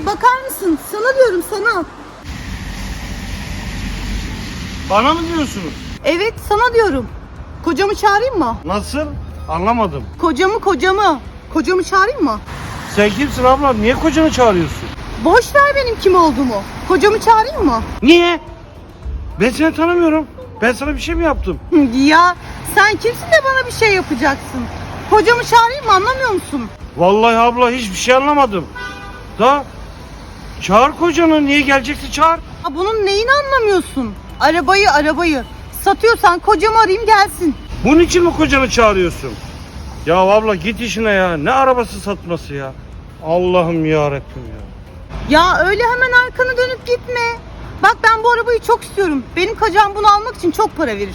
Hey bakar mısın? Sana diyorum sana. Bana mı diyorsunuz? Evet sana diyorum. Kocamı çağırayım mı? Nasıl? Anlamadım. Kocamı kocamı. Kocamı çağırayım mı? Sen kimsin abla? Niye kocanı çağırıyorsun? Boş ver benim kim olduğumu. Kocamı çağırayım mı? Niye? Ben seni tanımıyorum. Ben sana bir şey mi yaptım? Ya sen kimsin de bana bir şey yapacaksın? Kocamı çağırayım mı anlamıyor musun? Vallahi abla hiçbir şey anlamadım. Da çağır kocanı. Niye gelecekse çağır. Ha, bunun neyini anlamıyorsun? Arabayı arabayı. Satıyorsan kocamı arayayım gelsin. Bunun için mi kocanı çağırıyorsun? Ya abla git işine ya. Ne arabası satması ya? Allah'ım ya ya. Ya öyle hemen arkanı dönüp gitme. Bak ben bu arabayı çok istiyorum. Benim kocam bunu almak için çok para verir.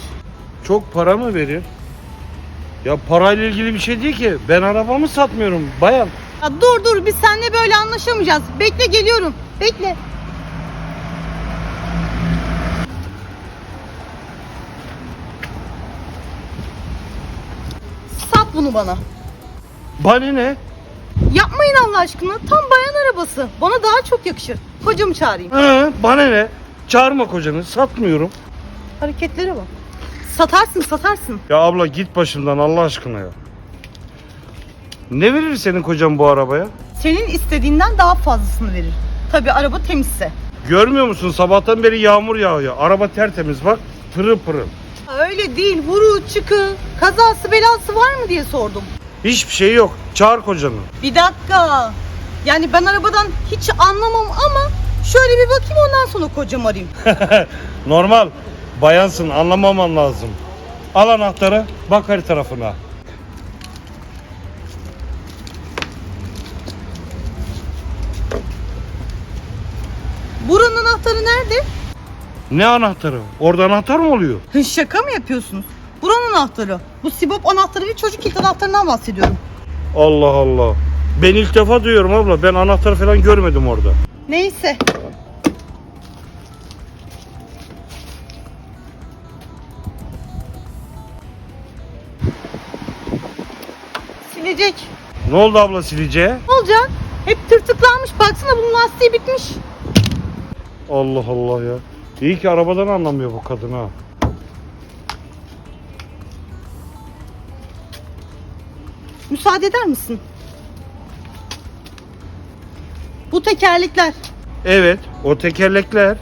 Çok para mı verir? Ya parayla ilgili bir şey değil ki. Ben arabamı satmıyorum bayan. Ya dur dur biz seninle böyle anlaşamayacağız. Bekle geliyorum. Bekle. Sat bunu bana. Bana ne? Yapmayın Allah aşkına. Tam bayan arabası. Bana daha çok yakışır. Kocamı çağırayım. Hı, bana ne? Çağırma kocanı. Satmıyorum. Hareketlere bak. Satarsın satarsın. Ya abla git başımdan Allah aşkına ya. Ne verir senin kocan bu arabaya? Senin istediğinden daha fazlasını verir. Tabii araba temizse. Görmüyor musun sabahtan beri yağmur yağıyor. Araba tertemiz bak. Pırıl pırıl. Öyle değil. Vuru, çıkı, kazası belası var mı diye sordum. Hiçbir şey yok. Çağır kocanı. Bir dakika. Yani ben arabadan hiç anlamam ama şöyle bir bakayım ondan sonra kocamı arayayım. Normal. Bayansın anlamaman lazım. Al anahtarı bak her tarafına. Buranın anahtarı nerede? Ne anahtarı? Orada anahtar mı oluyor? Hı, Şaka mı yapıyorsunuz? Buranın anahtarı. Bu Sibop anahtarı ve çocuk kilit anahtarından bahsediyorum. Allah Allah. Ben ilk defa duyuyorum abla. Ben anahtar falan görmedim orada. Neyse. Silecek. Ne oldu abla sileceğe? Ne olacak? Hep tırtıklanmış. Baksana bunun lastiği bitmiş. Allah Allah ya. İyi ki arabadan anlamıyor bu kadın ha. Müsaade eder misin? Bu tekerlekler. Evet o tekerlekler.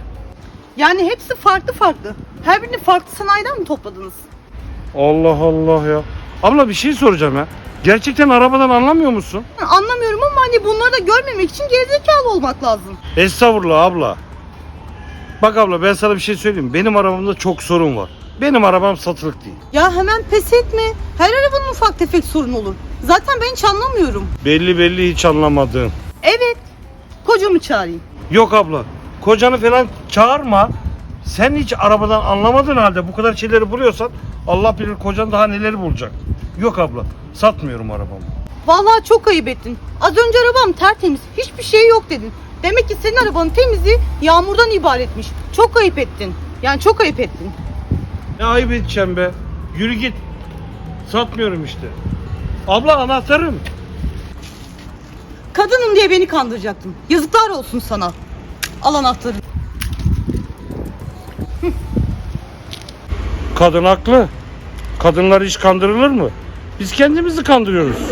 Yani hepsi farklı farklı. Her birini farklı sanayiden mi topladınız? Allah Allah ya. Abla bir şey soracağım ya. Gerçekten arabadan anlamıyor musun? Anlamıyorum ama hani bunları da görmemek için gerizekalı olmak lazım. Estağfurullah abla. Bak abla ben sana bir şey söyleyeyim. Benim arabamda çok sorun var. Benim arabam satılık değil. Ya hemen pes etme. Her arabanın ufak tefek sorun olur. Zaten ben hiç anlamıyorum. Belli belli hiç anlamadığın. Evet. Kocamı çağırayım. Yok abla. Kocanı falan çağırma. Sen hiç arabadan anlamadığın halde bu kadar şeyleri buluyorsan Allah bilir kocan daha neleri bulacak. Yok abla. Satmıyorum arabamı. Vallahi çok ayıp ettin. Az önce arabam tertemiz. Hiçbir şey yok dedin. Demek ki senin arabanın temizliği yağmurdan ibaretmiş. Çok ayıp ettin. Yani çok ayıp ettin. Ne ayıp edeceğim be. Yürü git. Satmıyorum işte. Abla anahtarım. Kadınım diye beni kandıracaktın. Yazıklar olsun sana. Al anahtarı. Kadın haklı. Kadınlar hiç kandırılır mı? Biz kendimizi kandırıyoruz.